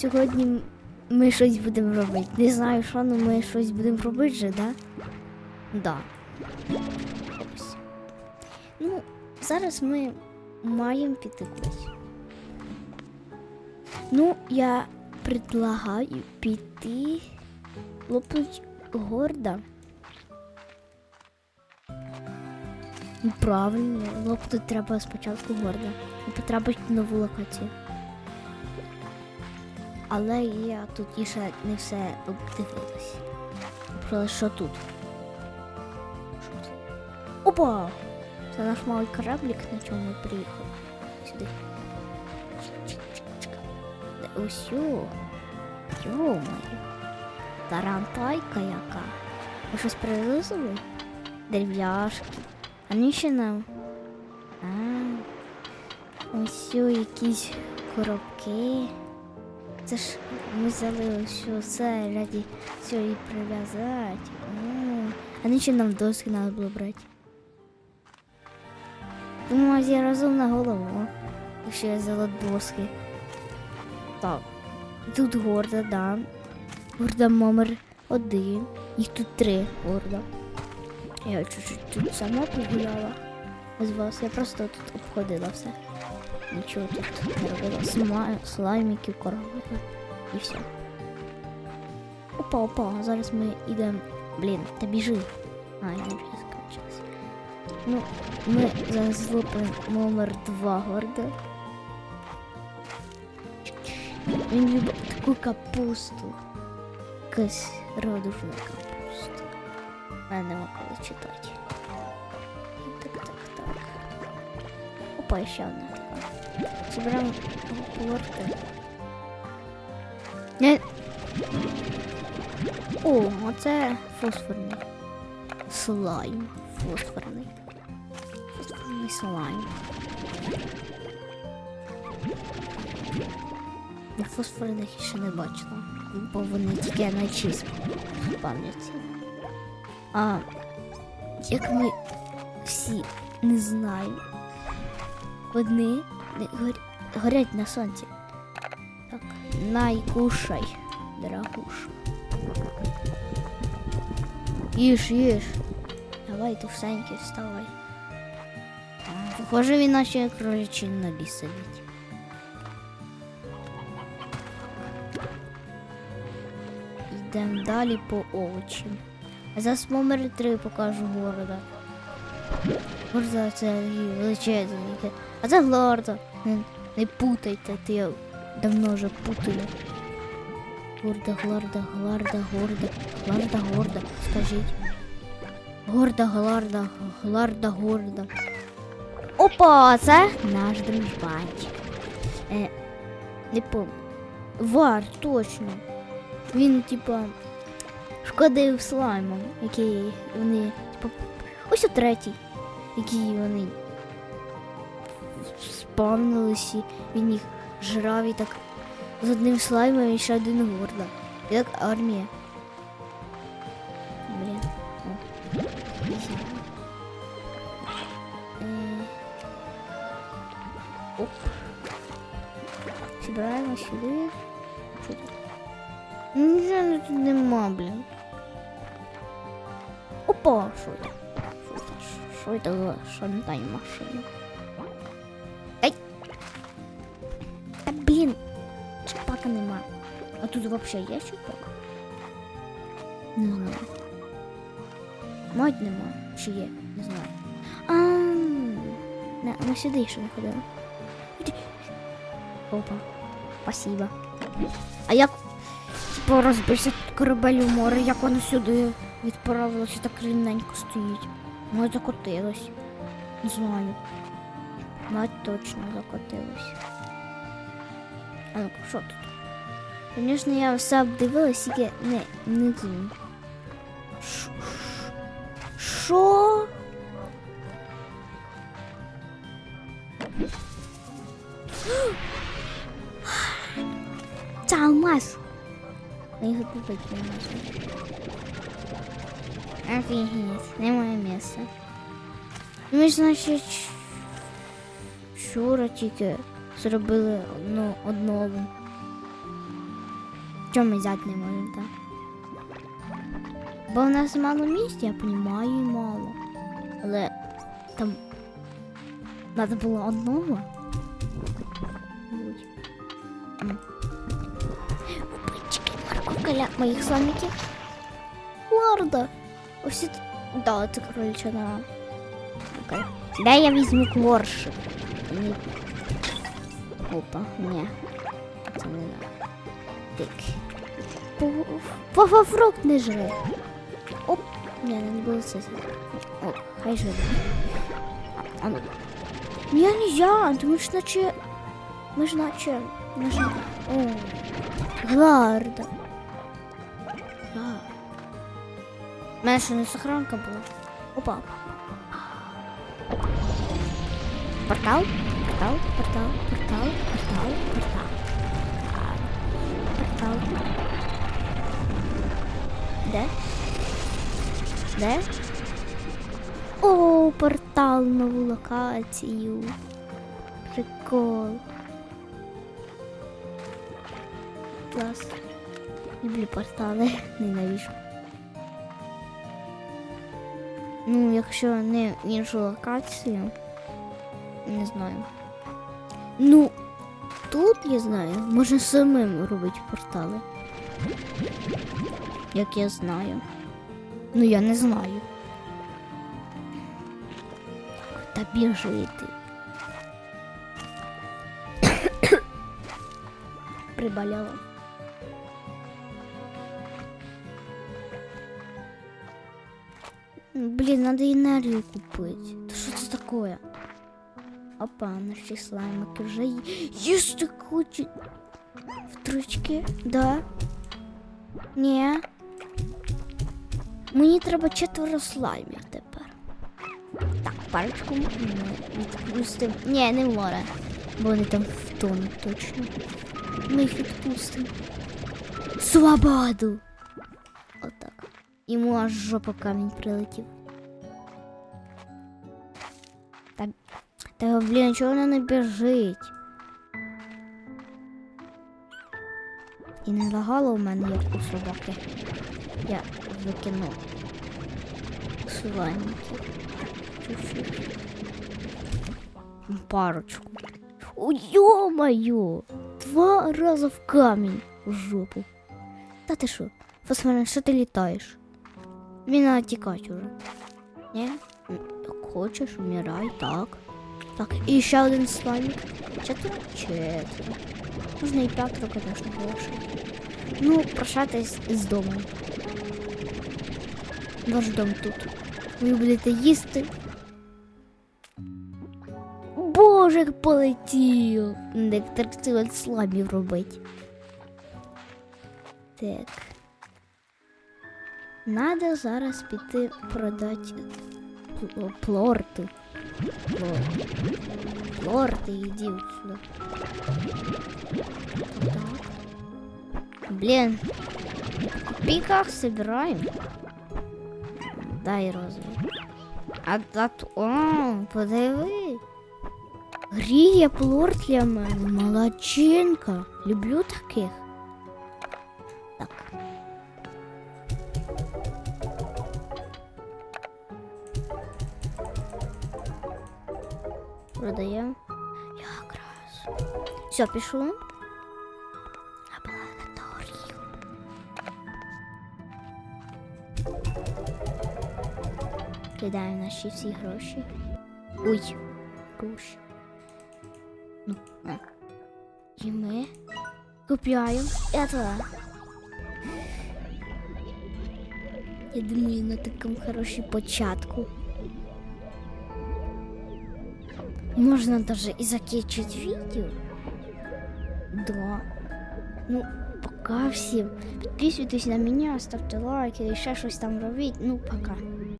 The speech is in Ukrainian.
сьогодні ми щось будемо робити. Не знаю, що, але ми щось будемо робити же, да? Да. Ну, зараз ми маємо піти кудись. Ну, я предлагаю піти лопнуть горда. Правильно, лопнути треба спочатку горда. І потрапити в нову локацію. Але я тут ще не все обдивилась. Про що тут? Що це? Опа! Це наш малий кораблик, на чому ми приїхали. Сюди. Де ось о. Йо-моє. Тарантайка яка. Ви щось привезли? Дерев'яшки. А ну ще нам. А. Ось якісь коробки. Це ж ми взяли все це раді цього і прив'язати. О, А ну ще нам доски треба було брати. Думаю, я розумна голова. Якщо я взяла доски. Так. Тут горда, да. Горда номер один. Їх тут три горда. Я чуть-чуть тут сама погуляла. Вас. Я просто тут обходила все. Нічого тут не робила. Сма... Слаймиків коробила. І все. Опа, опа, зараз ми йдемо. Блін, та біжи. А, я вже скінчилась. Ну, ми зараз злопимо номер два горда. Він любить таку капусту. Якась радужна капуста. Мене нема коли читати. Опа, ще одна така. Зберемо порти. Не... О, оце фосфорний. Слайм. Фосфорний. Фосфорний слайм. Я фосфорних ще не бачила, бо вони тільки на чист пам'яті. А як ми всі не знаємо, вони горять на сонці. Так, найкушай, дорогуша. Їж, їж. Давай, товстенький, вставай. Похоже, він наче кроличин на ліс сидить. Йдемо далі по овочі. А зараз номер 3 покажу города. Горда це величезний. А це Глорда. Не, не путайте, ти я давно вже путаю. Горда, гларда, гларда, горда, гларда, горда, скажіть. Горда, гларда, гларда, горда. Опа, це наш дружбанчик. Е, не. Вар, точно. Він, типа, шкодив слаймом, який вони, типа, ось о третій, який вони спавнились, і він їх жрав і так з одним слаймом і ще один горда. Як армія. Блін. Е, Оп. Збираємо сюди. Нічого тут нема, блін. Опа, що це? Що це? Що це за шантай машина? Тут взагалі є чіпак? Не знаю. Мать нема. Чи є? Не знаю. А, не, ми сюди ще не ходили. Опа. Спасибо. А як типу розбився корабель у море, як воно сюди відправилося, так рівненько стоїть. Може закотилось. Не знаю. Мать точно закотилось. А ну що тут? Звісно, я все обдивилась, тільки не, не кінь. Що? Це алмаз. Я його купити не можу. Офігеть, немає місця. Ми, значить, вчора тільки зробили одну однову. Чому ми взяти не можемо, так? Бо в нас мало місця, я і мало. Але там треба було одного. М. Морковка для моїх слоників. Лорда. Ось це... Да, це кролича нора. Окей. Дай я візьму кворшик. Опа, ні. Це не надо. Тик. Папа фрукт не жри. Оп. Ні, не було це. О, хай жре. А, ну. Ні, не я, тому ж наче... Ми ж наче... Ми ж... О, гарда. Да. У не сохранка була? Опа. Портал, портал, портал, портал, портал. Портал. Де? О, портал нову локацію. Прикол. Клас. Люблю портали, ненавижу. Ну, якщо не іншу локацію, не знаю. Ну, тут я знаю, можна самим робити портали. Як я знаю. Ну, я не знаю. Та біжи ти. Приболела. Блин, надо энергию купить. Да что это такое? Опа, наші слаймики вже є. Їсти хочуть. Втручки, да. Ні. Мені треба четверо слаймів тепер. Так, парочку відпустимо. Ні, не в море. Бо вони там втонуть точно. Ми їх відпустимо. Свободу! Отак. Йому аж жопа камінь прилетів. Та, та блін, чого вона не біжить? І не лагало у мене, як у собаки. Я викину. Чуть-чуть. Парочку. О, ё-моё! Два рази в камінь в жопу. Та ти що? Фосфорин, що ти літаєш? Мені треба тікати уже. Ні? Хочеш, вмирай, так. Так, і ще один слаймик. Четверо? Четверо. Можна і п'ятеро, звісно, більше. Ну, прощатись з домом. Ваш дом тут. Ви будете їсти. Боже, полетів! Як трактил слаймів робить. Так. Надо зараз піти продати пл- плорти. Плорти. Плорти, іди сюди. Так. Блін. В копійках собираем. Дай розовий. А так, о, подиви. Гріє плорт для мене. Молодчинка. Люблю таких. Так. Продаємо. Якраз. Все, пішло. Лабораторію. Кидаємо наші всі гроші. Ой, гроші. Ну, а. І ми купляємо это. Я думаю, на такому хорошому початку. Можно даже и закінчити відео. Да. Ну, пока всім. Підписуйтесь на мене, ставте лайки, і ще щось там робіть. Ну, пока.